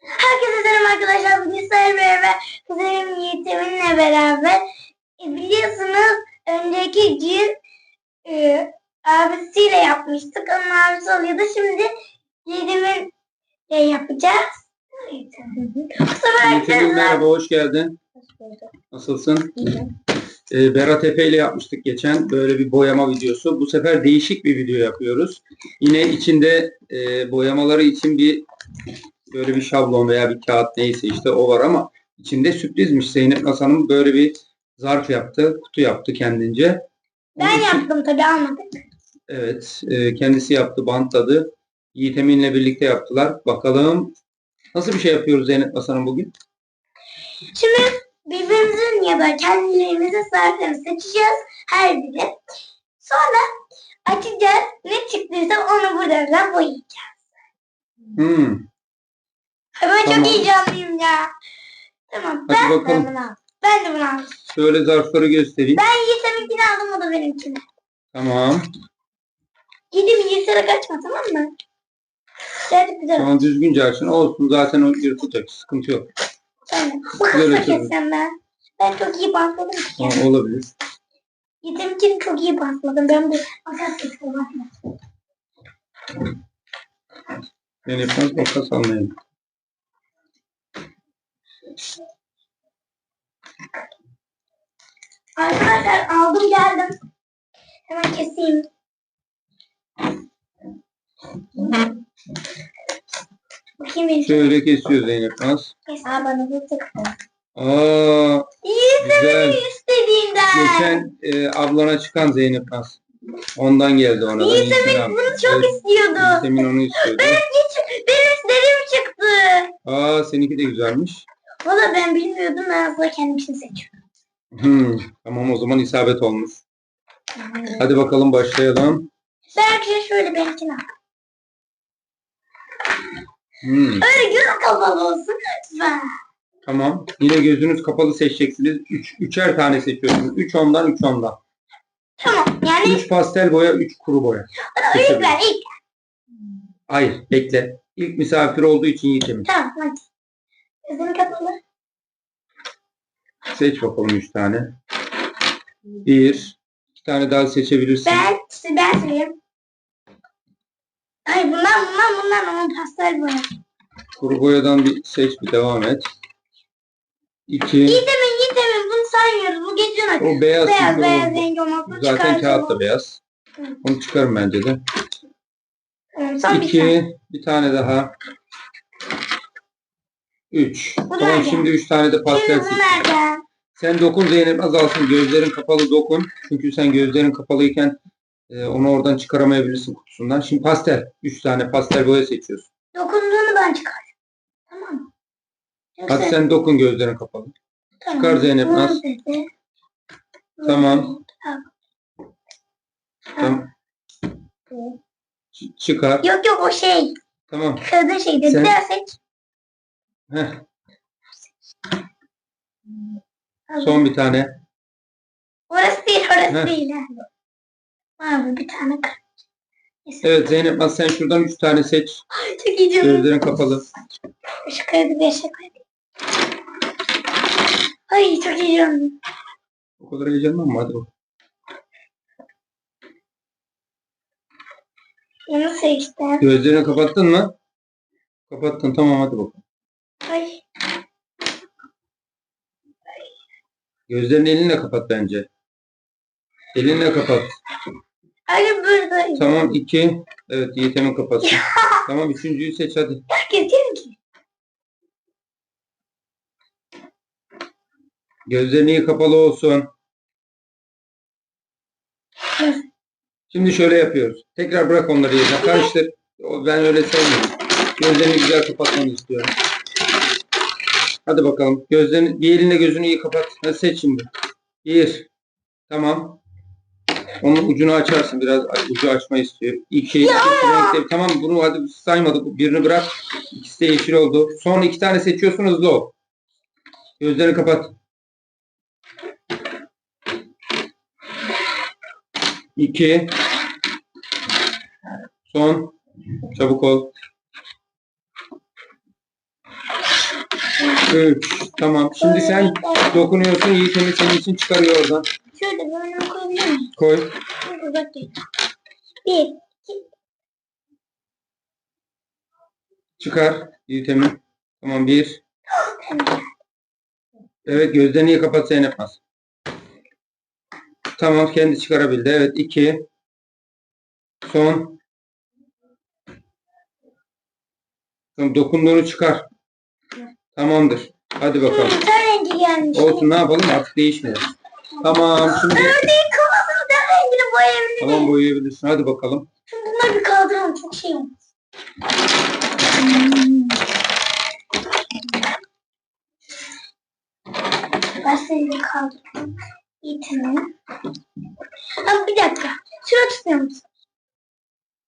Herkese selam arkadaşlar. Bugün sizlerle beraber kuzenim Yiğitim'inle beraber e, biliyorsunuz önceki gün e, abisiyle yapmıştık. Onun abisi oluyordu. Şimdi Yiğitim'in e, yapacağız. Bu sefer Yiğitim'in arkadaşlar- merhaba, hoş geldin. Nasılsın? Ee, Berat Efe ile yapmıştık geçen böyle bir boyama videosu. Bu sefer değişik bir video yapıyoruz. Yine içinde e, boyamaları için bir böyle bir şablon veya bir kağıt neyse işte o var ama içinde sürprizmiş. Zeynep Hasan'ın böyle bir zarf yaptı, kutu yaptı kendince. Onun Ben için- yaptım tabii almadık. Evet, e, kendisi yaptı, bantladı. Yiğit Emin'le birlikte yaptılar. Bakalım nasıl bir şey yapıyoruz Zeynep Hasan'ın bugün? Şimdi birbirimizin ya da kendilerimizin zarflarını seçeceğiz her biri. Sonra açacağız. Ne çıktıysa onu buradan boyayacağız. Hmm, Ben Tamam. çok heyecanlıyım ya. Tamam Hadi ben, bakalım. ben bunu aldım. Ben de bunu aldım. şöyle zarfları göstereyim. Ben Yiğit'iminkini aldım o da benimkini. Tamam. Yiğit'im Yiğit'e kaçma tamam mı? Hadi güzel. Tamam düzgünce açın. Olsun zaten o yırtılacak. Sıkıntı yok. Tamam. Bu kısmı kessem ben. Ben çok iyi bantladım ki. Tamam, olabilir. Yiğit'iminkini çok iyi bantladım. Ben bu makas bakma. Ben yapmaz makas almayalım. Arkadaşlar aldım geldim. Hemen keseyim. Bakayım bir. Şöyle kesiyor Zeynep Naz. Aa bana bu çıktı. Aa, güzel. İstediğinden. Geçen e, ablana çıkan Zeynep Naz. Ondan geldi ona. Ben Yiğit'im Yiğit'in aldım. bunu çok Evet, istiyordu. Yiğit'in onu istiyordu. Hiç, benim istediğim çıktı. Aa, seninki de güzelmiş. Valla ben bilmiyordum. Ben aslında kendim için seçiyorum. Hmm, tamam o zaman isabet olmuş. Hadi bakalım başlayalım. Belki şöyle benimkini al. Hmm, Öyle göz kapalı olsun lütfen. tamam. Yine gözünüz kapalı seçeceksiniz. Üç, üçer tane seçiyorsunuz. Üç ondan, üç ondan. Tamam. Yani Üç pastel boya, üç kuru boya. ilk ver ilk. Hayır, bekle. İlk misafir olduğu için Yiğit'im. Tamam hadi. Gözünü kapalı. Seç bakalım üç tane. Bir, iki tane daha seçebilirsin. Ben, işte ben söyleyeyim. Ay bundan bundan bundan ama pastel boya. Kuru boyadan bir seç, bir devam et. İki, Yiğitemin yiğitemin bunu saymıyoruz. Bu geçiyor. o beyaz, Beyaz beyaz rengi olmaz. Bu Zaten kağıt da beyaz. Onu çıkarım bence de. Tamam, son bir tane. İki, bir tane daha. Üç. Tamam nerede? şimdi üç tane de pastel Şimdi seç. bu nereden? Sen dokun Zeynep azalsın. Gözlerin kapalı dokun. Çünkü sen gözlerin kapalıyken e, onu oradan çıkaramayabilirsin kutusundan. Şimdi pastel. Üç tane pastel boya seçiyorsun. Dokunduğunu ben çıkarıyorum. Tamam? Yoksa- Hadi sen dokun gözlerin kapalı. Tamam. çıkar Zeynep Bu Naz. dedi. Bu Tamam. dedi. Tamam. Ç- çıkar. Yok yok o şey. Tamam. Kağıdın şey dedi. Sen- seç. Heh. Son bir tane. Orası değil orası Heh. değil. bu bir tane kar. Evet Zeynep Naz sen şuradan üç tane seç. Ay, Çok iyi canım. Gözlerin kapalı. Şu kağıdı beşe koy. Ay çok iyi canım. O kadar heyecanlanma hadi bak. Onu seçtim. Gözlerini kapattın mı? Kapattın tamam hadi bakalım. Ay. Gözlerini elinle kapat bence. Elinle kapat. Ay burada. Tamam iki. Evet Yiğitem'in kapatsın. tamam üçüncüyü seç hadi. Herkes diyor ki. Gözlerin iyi kapalı olsun. Şimdi şöyle yapıyoruz. Tekrar bırak onları yerine. Karıştır. Ben öyle sevmiyorum. Gözlerini güzel kapatmanı istiyorum. Hadi bakalım. Gözlerini, bir elinle gözünü iyi kapat. Hadi seç şimdi. Bir. Tamam. Onun ucunu açarsın. Biraz ucu açma istiyor. İki. iki renkte. Tamam bunu hadi saymadık. Birini bırak. İkisi de yeşil oldu. Son iki tane seçiyorsun hızlı ol. Gözlerini kapat. İki. Son. Çabuk ol. 3. Tamam. Şimdi sen dokunuyorsun. Yiğit Emir senin için çıkarıyor oradan. Şöyle böyle koyabilir miyim? Koy. Uzak değil. Bir, iki, Çıkar. Yiğit Emir. Tamam. 1. pembe. Evet gözlerini niye kapat Zeynep Naz? Tamam kendi çıkarabildi. Evet 2. Son. Tamam, dokunduğunu çıkar. Tamamdır. Hadi bakalım. Ten rengi gelmiş. Olsun ne yapalım artık değişmiyor. Tamam şimdi Ördeğin kafasını ten rengini boyayabilir tamam boyayabilirsin. Hadi bakalım. Şimdi bunları bir kaldıralım. Çok şey olmaz. Hmm. Başlayı bir kaldıralım. İtimin. Ama bir dakika. Şuraya tutmuyor musun?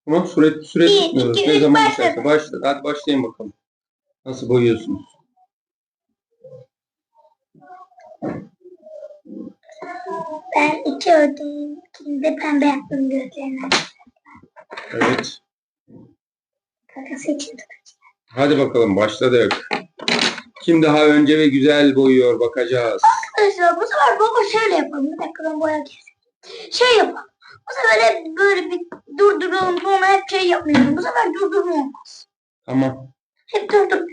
Tamam süre, süre Bir, tutmuyoruz. iki, Ne üç, zaman başladı. başladı. Hadi başlayın bakalım. Nasıl boyuyorsunuz? Ben iki ördeğin ikinde pembe yaptım gözlerine. Evet. Kakası için Hadi bakalım başladık. Kim daha önce ve güzel boyuyor bakacağız. Arkadaşlar bu sefer baba şöyle yapalım. Bir dakika ben boya keseyim. Şey yapalım. Bu sefer hep böyle bir durduralım sonra hep şey yapmayalım. Bu sefer durdurma olmaz. Tamam. Hep durdurma.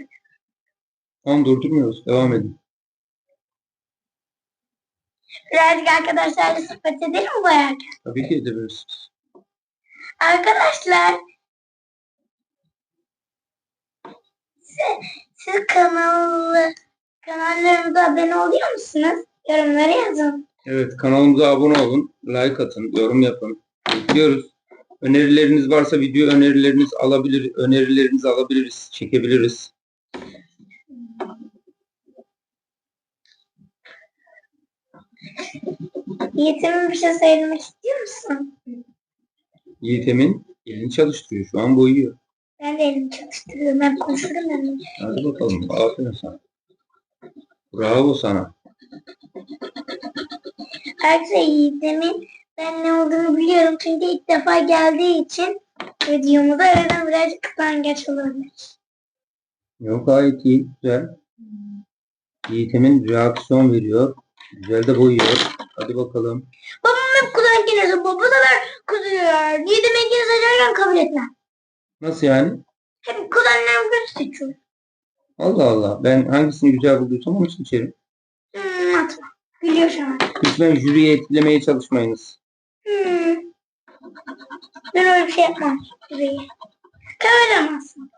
Tamam durdurmuyoruz. Devam edin. Birazcık arkadaşlarla sohbet edelim mi boyarken? Tabii ki edebilirsiniz. Arkadaşlar siz, siz kanalı kanallarımıza abone oluyor musunuz? Yorumlara yazın. Evet kanalımıza abone olun. Like atın. Yorum yapın. Bekliyoruz. Önerileriniz varsa video önerileriniz alabilir, önerilerinizi alabiliriz, çekebiliriz. Yiğit'ime bir şey söylemek istiyor musun? Yiğit Emin elini çalıştırıyor. Şu an boyuyor. Ben de elimi çalıştırıyorum. Ben konuşurum ben. Hadi bakalım. Aferin sana. Bravo sana. Ayrıca Yiğit'imin ben ne olduğunu biliyorum. Çünkü ilk defa geldiği için videomuza aradan birazcık kıskangaç olabilir. Yok gayet iyi. Güzel. Yiğit Emin reaksiyon veriyor. Güzel de boyuyor. Hadi bakalım. Babam hep kuzen geliyor. Baba da ver kuzuyor. Yiğit'imin ikini seçerken kabul etmem. Nasıl yani? Hep kuzenlerim kötü seçiyor. Allah Allah. Ben hangisini güzel bulduysam onu seçerim. Hmm, atma. Gülüyor şu an. Lütfen jüriyi etkilemeye çalışmayınız. Hmm. Ben öyle bir şey yapmam. Kabul edemezsin.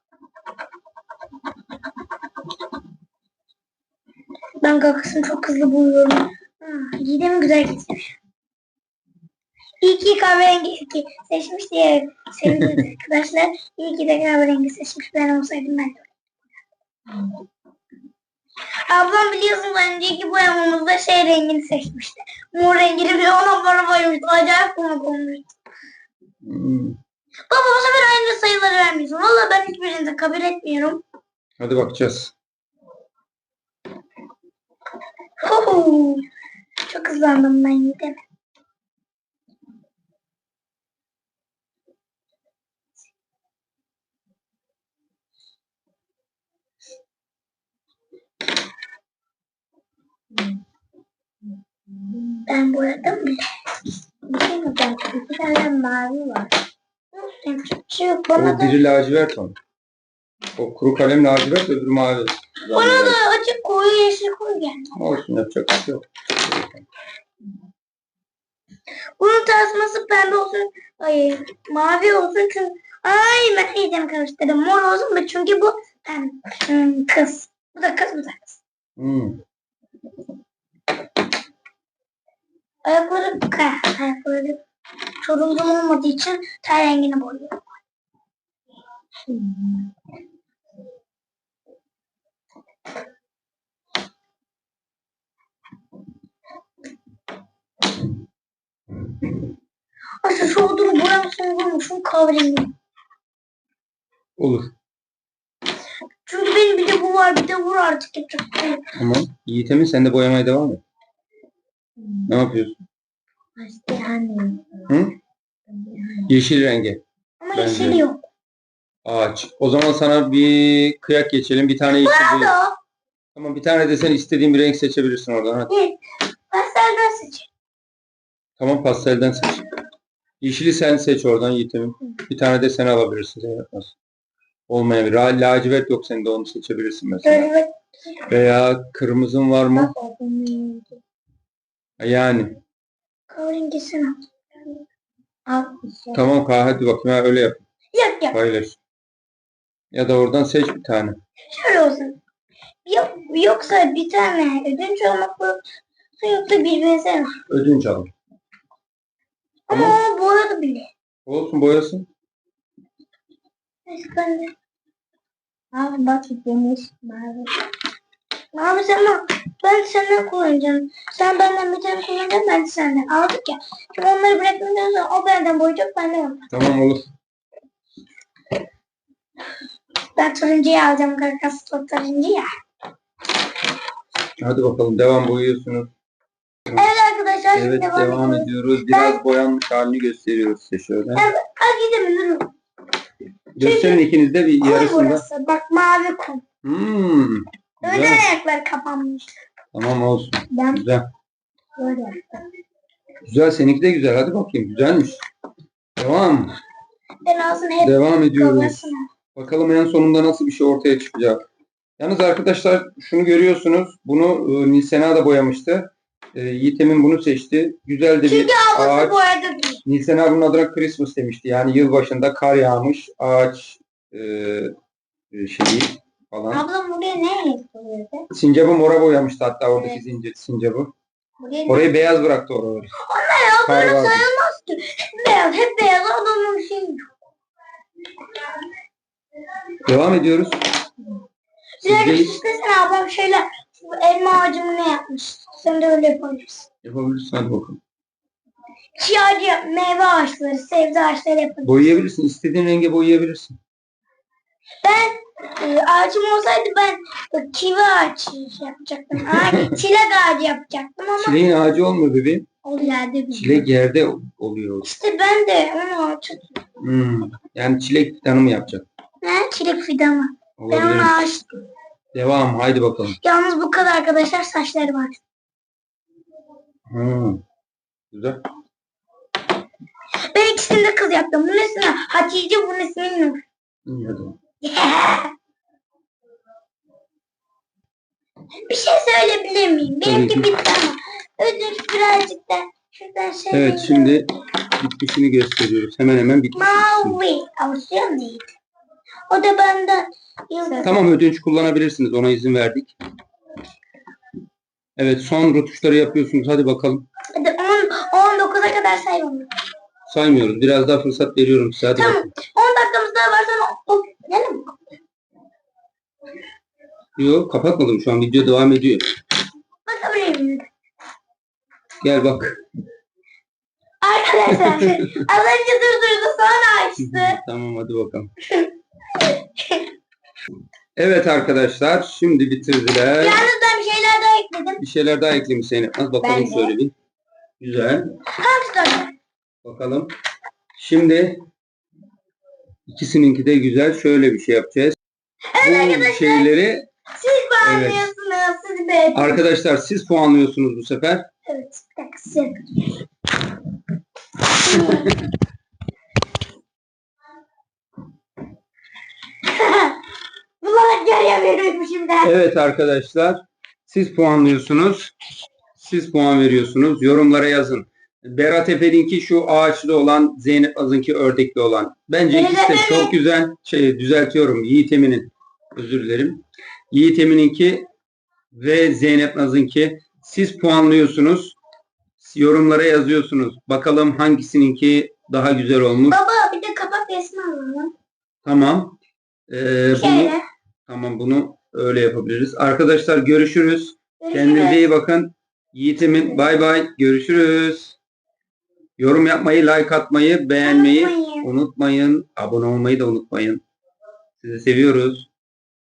Ben kakasını çok hızlı buluyorum. Hmm, Yiğit'imi güzel getirmiş. İyi ki kahverengi iki seçmiş diye sevindim arkadaşlar. İyi ki de kahverengi seçmiş. Ben olsaydım ben de. Ablam biliyorsunuz önceki boyamamızda şey rengini seçmişti. Mor rengini bir ona bana boyamıştı. Acayip komik olmuştu. Hmm. Baba bu sefer aynı sayıları vermiyorsun. Valla ben hiçbirini kabul etmiyorum. Hadi bakacağız. Huhu. Çok hızlandım ben yine. Ben boyadım bile. Bir şey mi ben? Bir tane mavi var. Bir şey yok. Bana O da, biri lacivert o. O kuru kalem lacivert öbürü mavi. Bana da açık koyu yeşil koyu geldi. Olsun yapacak bir şey yok. Bunun tasması pembe olsun. Ay mavi olsun çünkü ay ben iyice karıştırdım. Mor olsun mu? Çünkü bu pembe. Hmm, kız. Bu da kız bu da kız. Hmm. Ayakları ha, ayakları turuncu olmadığı için ten rengini boyuyorum. Aslında şu odunu boyamışsın vurmuşum kahverengi. Olur. Çünkü benim bir de bu var bir de vur artık yapacak bir şey yok. Tamam. Yiğit Emin sen de boyamaya devam et. Ne yapıyorsun? Hı? Yeşil rengi. Ama Bence- yeşil yok. Ağaç. O zaman sana bir kıyak geçelim. Bir tane yeşil boya. Da Tamam bir tane de sen istediğin bir renk seçebilirsin oradan. Hadi. Evet. Pastelden seç. Tamam pastelden seç. Yeşili sen seç oradan Yiğit'im. Bir tane de sen alabilirsin. Zeynep Naz. Olmayabilir. La- Lacivert yok sende onu seçebilirsin mesela. Veya kırmızın var mı? oğlum. Yani. Kahverengisini al. Al. Tamam Kaan hadi bakayım ha, öyle yap. Yok yok. Paylaş. Ya da oradan seç bir tane. Şöyle olsun. Yok, yoksa bir tane ödünç olmak yoksa yoksa bir benzer. Ödünç al. Ama o boyadı bile. Olsun boyasın. Ben de. Abi bak demiş. Mavi. Sen bak. Ben senden kullanacağım. Sen benden bir tane kullanacaksın ben de senden. Aldık ya. Şimdi onları bırakmadan sonra o benden boyayacak ben de yapacağım. Tamam olur. Ben turuncuyu alacağım turuncu ya. Hadi bakalım devam boyuyorsunuz. Evet arkadaşlar şimdi Evet devam, devam ediyoruz. ediyoruz. Biraz boyanmış halini gösteriyoruz size şöyle. Hadi gidelim dur. Gösterin ikiniz de bir Kum yarısında. burası. Bak mavi kum. Hmm. Önden Güzel. ayaklar kapanmış. Tamam olsun. Ben Güzel. böyle yaptım. Güzel seninki de güzel. Hadi bakayım güzelmiş. Devam. Ben ağzını hep Devam ediyoruz. kafasına. Bakalım en sonunda nasıl bir şey ortaya çıkacak. Yalnız arkadaşlar şunu görüyorsunuz. Bunu e, Nilsena da boyamıştı. E, Yiğitem'in bunu seçti. Güzel de bir Çünkü ablası ağaç. boyadı değil. Nilsena bunun adına Christmas demişti. Yani yılbaşında kar yağmış ağaç e, e, şeyi falan. Ablam buraya ne renk boyadı? Sincap'ı mora boyamıştı hatta oradaki Evet. zincir, sincapı. Buraya ne? Orayı beyaz bıraktı oraları. Ya Kar böyle vardı. sayılmaz ki. Hep beyaz, hep beyaz adamın bir şey yok. Devam ediyoruz. Sizdeyiz. istesene ablam şöyle bu elma ağacımı ne yapmış? Sen de öyle yapabilirsin. Yapabilirsin hadi bakalım. Çiğ ağacı, meyve ağaçları, sebze ağaçları yapabilirsin. Boyayabilirsin. İstediğin renge boyayabilirsin. Ben e, ağacım olsaydı ben e, kivi ağacı yapacaktım. Ağaç, çilek ağacı yapacaktım ama Çileğin ağacı olmuyor bebeğim. o yerde bir. Çilek yerde oluyor. İşte ben de onu çok Hmm. Yani çilek fidanı mı yapacak? ne çilek fidanı. Ben Olabilir. onu ağaç. Devam. Haydi bakalım. Yalnız bu kadar arkadaşlar saçları var. Hmm. Güzel. Ben ikisini de kız yaptım. Bu nesine Hatice, bu nesine Nur. İyi, hadi. bakalım. bir şey söyleyebilir miyim? Benimki ki. bitti ama. Ödünç birazcık da şuradan şöyle. Evet şimdi bitmişini gösteriyoruz. Hemen hemen bitmiş. Mavi. Avusturya değil. O da benden yıldız. Tamam ödünç kullanabilirsiniz. Ona izin verdik. Evet son rötuşları yapıyorsunuz. Hadi bakalım. Hadi 10, 19'a kadar say onu. Saymıyoruz. Biraz daha fırsat veriyorum size. Hadi Tamam. bakalım. 10 dakikamız daha var sonra o, mi? Yok kapatmadım şu an. Video devam ediyor. Bakabilir miyim? Gel bak. Arkadaşlar az önce durdurdu sonra açtı. tamam hadi bakalım. Evet arkadaşlar şimdi bitirdiler. Yalnız ben bir şeyler daha ekledim. Bir şeyler daha eklemiş Zeynep. Az bakalım Ben de. şöyle bir. Güzel. Hamster. Bakalım. Şimdi ikisininki de güzel. Şöyle bir şey yapacağız. Bu şeyleri Siz beğenmiyorsunuz. Siz beğenmiyorsunuz. arkadaşlar siz puanlıyorsunuz bu sefer. Evet. Bir dakika yapacağım. Bunlar göremiyorum şimdi. Evet arkadaşlar. Siz puanlıyorsunuz. Siz puan veriyorsunuz. Yorumlara yazın. Berat Efe'ninki şu ağaçlı olan, Zeynep Az'ınki ördekli olan. Bence Berat ikisi de Efe'nin- çok güzel. Şey düzeltiyorum. Yiğit Emin'in. Özür dilerim. Yiğit Emin'inki ve Zeynep Naz'ınki. Siz puanlıyorsunuz. Yorumlara yazıyorsunuz. Bakalım hangisininki daha güzel olmuş. Baba bir de kapak resmi alalım. Tamam. Ee, bunu, tamam bunu öyle yapabiliriz. Arkadaşlar görüşürüz. Kendinize Görüşürüz. iyi bakın. Yiğitimin bay bay. Görüşürüz. Yorum yapmayı, like atmayı, beğenmeyi Unutmayın. unutmayın. Abone olmayı da unutmayın. Sizi seviyoruz.